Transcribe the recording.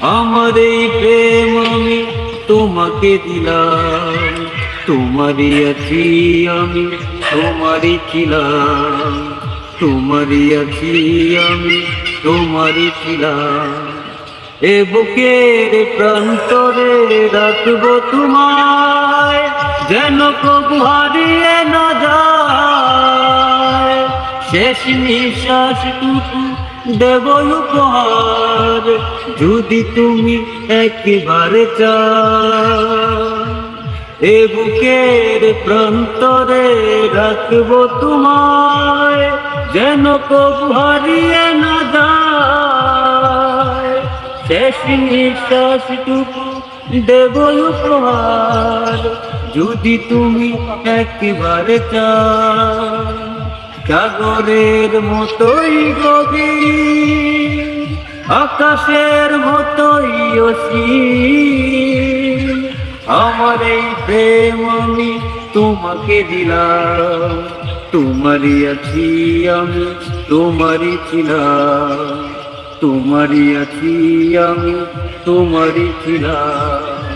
আমার এই প্রেম আমি তোমাকে দিলাম। তোমারই আছি আমি তোমারই ছিলাম তোমারই আছি আমি তোমারই ছিলাম এ বুকের প্রান্তরে রাখব তোমায়, যেন কবু হারিয়ে না যায়। শেষ নিঃশ্বাসটুকু দেব উপহার। যদি তুমি একেবারে চাও, এ বুকের প্রান্তরে রাখব তোমায়, যেন কবু হারিয়ে না যায়। শেষ নিঃশ্বাসটুকু দেব উপহার, যদি তুমি একেবারে চাও। সাগরের মতোই গভীর আকাশের মতোই আমার এই প্রেম আমি তোমাকে দিলাম। তোমারই আছি আমি, তোমারই ছিলাম। তোমারই আছি আমি, তোমারই ছিলাম।